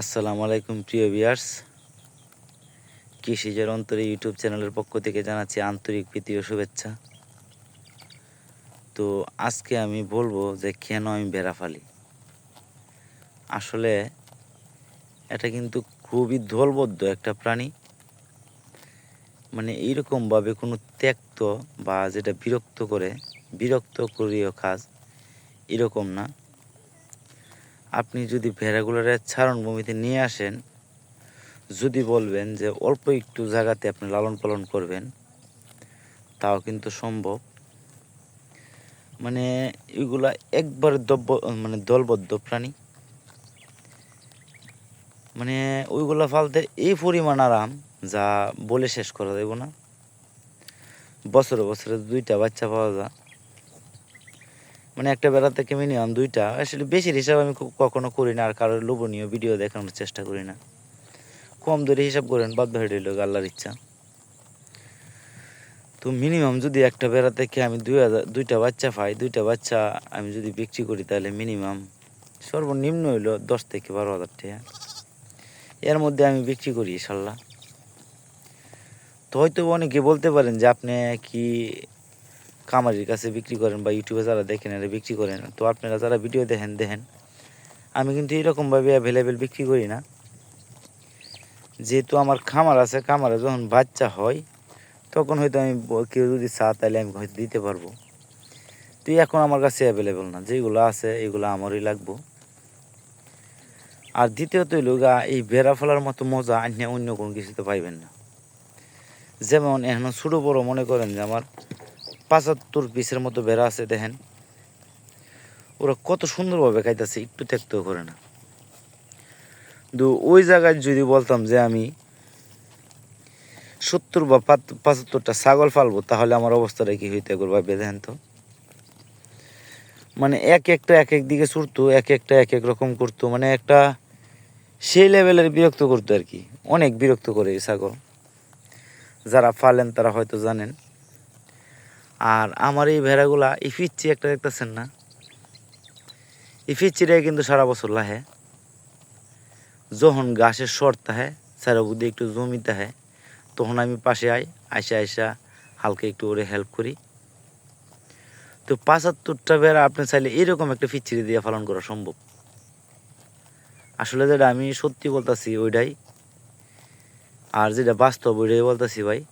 আসসালামু আলাইকুম, প্রিয় বিয়ার্স কৃষিজের অন্তরে ইউটিউব চ্যানেলের পক্ষ থেকে জানাচ্ছি আন্তরিক প্রীতি ও শুভেচ্ছা। তো আজকে আমি বলব যে, কেন আমি বেড়া ফালি আসলে এটা কিন্তু খুবই দলবদ্ধ একটা প্রাণী। মানে এইরকমভাবে কোনো ত্যক্ত বা যেটা বিরক্ত করে বিরক্ত করিও কাজ এরকম না। আপনি যদি ভেড়াগুলোর ছাড়নভূমিতে নিয়ে আসেন, যদি বলবেন যে অল্প একটু জায়গাতে আপনি লালন পালন করবেন, তাও কিন্তু সম্ভব। মানে এগুলা একবার দব্য মানে দলবদ্ধ প্রাণী। মানে ওইগুলা ফালতে এই পরিমাণ আরাম যা বলে শেষ করা দেব না। বছরে বছরে দুইটা বাচ্চা পাওয়া যায়। মানে একটা বেড়া থেকে মিনিমাম দুইটা। আসলে বেশির হিসাব আমি কখনো করি না, আর কারোর লোভনীয় ভিডিও দেখানোর চেষ্টা করি না। কম ধরে হিসাব করেন, বাধ্য হয়ে রইল আল্লাহর ইচ্ছা। তো মিনিমাম যদি একটা বেড়া থেকে আমি দুই হাজার, দুইটা বাচ্চা পাই, দুইটা বাচ্চা আমি যদি বিক্রি করি তাহলে মিনিমাম সর্বনিম্ন হইল দশ থেকে বারো হাজার টাকা। এর মধ্যে আমি বিক্রি করি, ইনশাল্লাহ। তো হয়তো অনেকে বলতে পারেন যে আপনি কি কামারির কাছে বিক্রি করেন বা ইউটিউবে যারা দেখেন এরা বিক্রি করেন। তো আপনারা যারা ভিডিও দেখেন দেখেন। আমি কিন্তু এরকমভাবে অ্যাভেলেবেল বিক্রি করি না। যেহেতু আমার খামার আছে, খামারে যখন বাচ্চা হয়, তখন হয়তো আমি কেউ যদি চা তাহলে আমি হয়তো দিতে পারব। তুই এখন আমার কাছে অ্যাভেলেবেল না। যেগুলো আছে, এগুলো আমারই লাগবো। আর দ্বিতীয়ত হইল গা, এই বেড়া ফেলার মতো মজা অন্য অন্য কোনো কিছুতে পাইবেন না। যেমন এখন ছোটো বড়ো মনে করেন যে আমার পাঁচাত্তর পিসের মতো বেড়া আছে, দেখেন। ওরা কত সুন্দরভাবে খাইতেছে, একটু ত্যাক্তও করে না। কিন্তু ওই জায়গায় যদি বলতাম যে আমি সত্তর বা পঁচাত্তরটা ছাগল ফালবো তাহলে আমার অবস্থাটা কি হইতে ভাবে দেখেন তো। মানে এক একটা, এক এক দিকে ছুটতো, এক একটা, এক এক রকম করতো মানে একটা সেই লেভেলের বিরক্ত করতো আর কি। অনেক বিরক্ত করে এই ছাগল। যারা ফালেন তারা হয়তো জানেন। আর আমার এই ভেড়াগুলা এই ফিচ্ছি একটা দেখতেছেন না? এই ফিচ্ছিটাই কিন্তু সারা বছর লাহে। যখন গাছের শর্ত তাহে বুদ্ধি একটু জমি তাহে, তখন আমি পাশে আই, আইসা আইসা হালকা একটু ওরে হেল্প করি। তো পাঁচাত্তরটা বেড়া আপনি চাইলে এরকম একটা ফিচ্ছিরি দিয়ে পালন করা সম্ভব। আসলে যেটা আমি সত্যি বলতাছি ওইটাই। আর যেটা বাস্তব ওইটাই বলতাছি ভাই।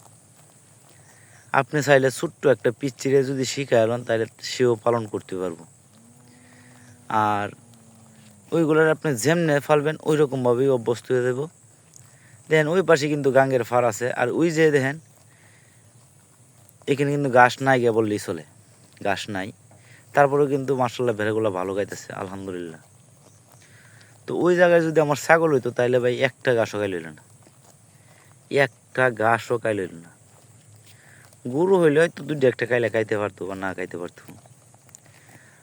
আপনি চাইলে ছোট্ট একটা পিচ্ছিরে যদি শিখাইলেন তাহলে সেও পালন করতে পারব। আর ওইগুলোর আপনি যেমনে ফালবেন ওই রকমভাবেই অভ্যস্ত হয়ে দেবো দেখেন, ওই পাশে কিন্তু গাঙ্গের ফার আছে, আর ওই যে দেখেন, এখানে কিন্তু গাছ নাই গে বললেই চলে। গাছ নাই। তারপরেও কিন্তু মার্শাল্লাহ ভেড়াগুলো ভালো গাইতেছে আলহামদুলিল্লাহ। তো ওই জায়গায় যদি আমার ছাগল হইতো তাহলে ভাই একটা গাছও খাই লইল না। একটা গাছও খাই লইল না। গরু হইলে হয়তো দুটো একটা খাইলে খাইতে পারতো বা না খাইতে পারতো।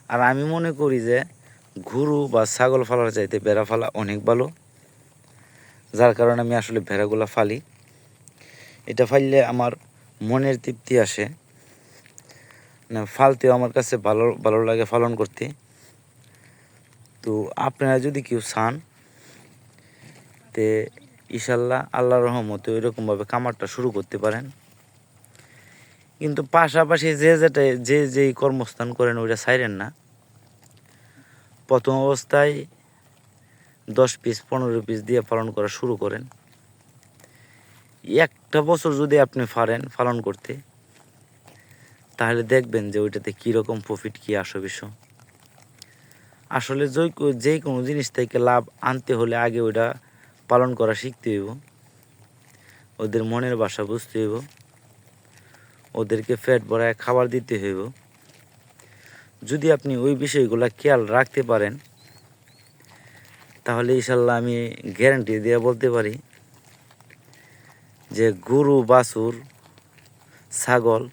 আর আমি মনে করি যে গরু বা ছাগল ফালার চাইতে বেড়া ফালা অনেক ভালো। যার কারণে আমি আসলে ভেড়াগুলা ফালি। এটা ফাললে আমার মনের তৃপ্তি আসে। ফালতেও আমার কাছে ভালো ভালো লাগে পালন করতে। তো আপনারা যদি কেউ চান, তে ইশাল্লাহ আল্লাহ রহমতে ওইরকমভাবে কামারটা শুরু করতে পারেন। কিন্তু পাশাপাশি যে যেটা, যে যেই কর্মস্থান করেন, ওইটা ছাইরেন না। প্রথম অবস্থায় দশ পিস, পনেরো পিস দিয়ে পালন করা শুরু করেন। একটা বছর যদি আপনি পারেন পালন করতে, তাহলে দেখবেন যে ওইটাতে কীরকম প্রফিট কী আসো বিষয়। আসলে যে যে কোনো জিনিস থেকে লাভ আনতে হলে আগে ওইটা পালন করা শিখতে হইব। ওদের মনের বাসা বুঝতে হইব। ওদেরকে ফ্যাট ভরায় খাবার দিতে হইব। যদি আপনি ওই বিষয়গুলো খেয়াল রাখতে পারেন, তাহলে ইনশাল্লাহ আমি গ্যারান্টি দিয়ে বলতে পারি যে গরু, বাছুর, ছাগল,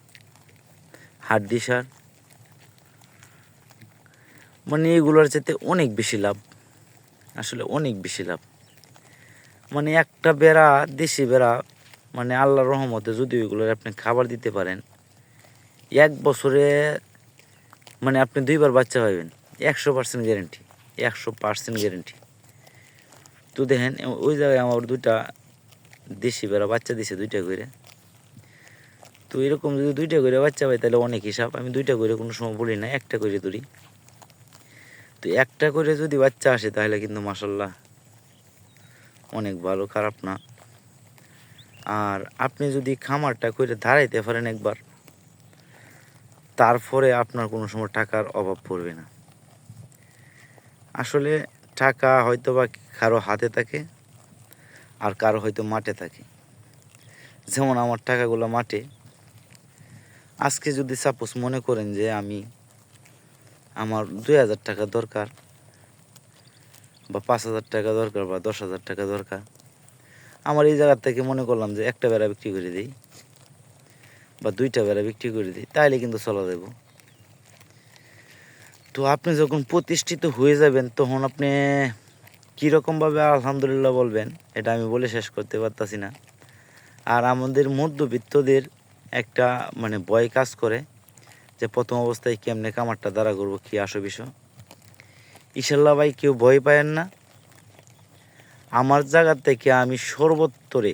হাড্ডি, সার মানে এগুলোর চাইতে অনেক বেশি লাভ। আসলে অনেক বেশি লাভ। মানে একটা বেড়া, দেশি বেড়া মানে আল্লাহর রহমতে যদি ওইগুলোর আপনি খাবার দিতে পারেন, এক বছরে মানে আপনি দুইবার বাচ্চা পাবেন, একশো পার্সেন্ট গ্যারেন্টি একশো পার্সেন্ট গ্যারেন্টি তো তো দেখেন, ওই জায়গায় আমার দুইটা দেশি বেড়া বাচ্চা দিছে দুইটা করে। তো এরকম যদি দুইটা করে বাচ্চা পাই, তাহলে অনেক হিসাব। আমি দুইটা করে কোনো সময় বলি না, একটা করে ধরি। তো একটা করে যদি বাচ্চা আসে, তাহলে কিন্তু মাসাল্লাহ অনেক ভালো, খারাপ না। আর আপনি যদি খামারটা করে দাঁড়াইতে পারেন একবার, তারপরে আপনার কোনো সময় টাকার অভাব পড়বে না। আসলে টাকা হয়তো বা কারও হাতে থাকে আর কারও হয়তো মাঠে থাকে। যেমন আমার টাকাগুলো মাঠে। আজকে যদি সাপোজ মনে করেন যে আমি আমার দুই হাজার টাকা দরকার বা পাঁচ হাজার টাকা দরকার বা দশ হাজার টাকা দরকার আমার এই জায়গার থেকে মনে করলাম যে একটা বেড়া বিক্রি করে দিই বা দুইটা বেড়া বিক্রি করে দিই, তাইলে কিন্তু চলা দেব তো আপনি যখন প্রতিষ্ঠিত হয়ে যাবেন, তখন আপনি কীরকমভাবে আলহামদুলিল্লাহ বলবেন, এটা আমি বলে শেষ করতে পারতাছি না। আর আমাদের মধ্যবিত্তদের একটা মানে ভয় কাজ করে যে প্রথম অবস্থায় কেমনে কামারটা দ্বারা করব, কী আসো বিষয় ইশাল্লাহ ভাই কেউ ভয় পায়েন না। আমার জায়গা থেকে আমি সর্বোত্তরে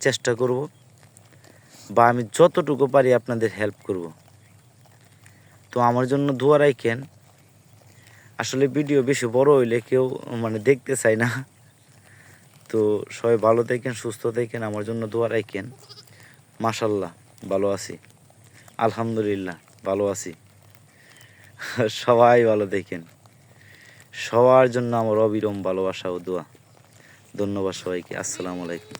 চেষ্টা করব বা আমি যতটুকু পারি আপনাদের হেল্প করব। তো আমার জন্য দোয়া রাখেন। আসলে ভিডিও বেশি বড় হইলে কেউ মানে দেখতে চায় না। তো সবাই ভালো থাকেন, সুস্থ থাকেন, আমার জন্য দোয়া রাখেন। মাশাল্লাহ ভালো আছি। আলহামদুলিল্লাহ, ভালো আছি। সবাই ভালো দেখেন সবার জন্য আমার অবিরম ভালোবাসা ও দোয়া। ধন্যবাদ সবাইকে। আসসালামু আলাইকুম।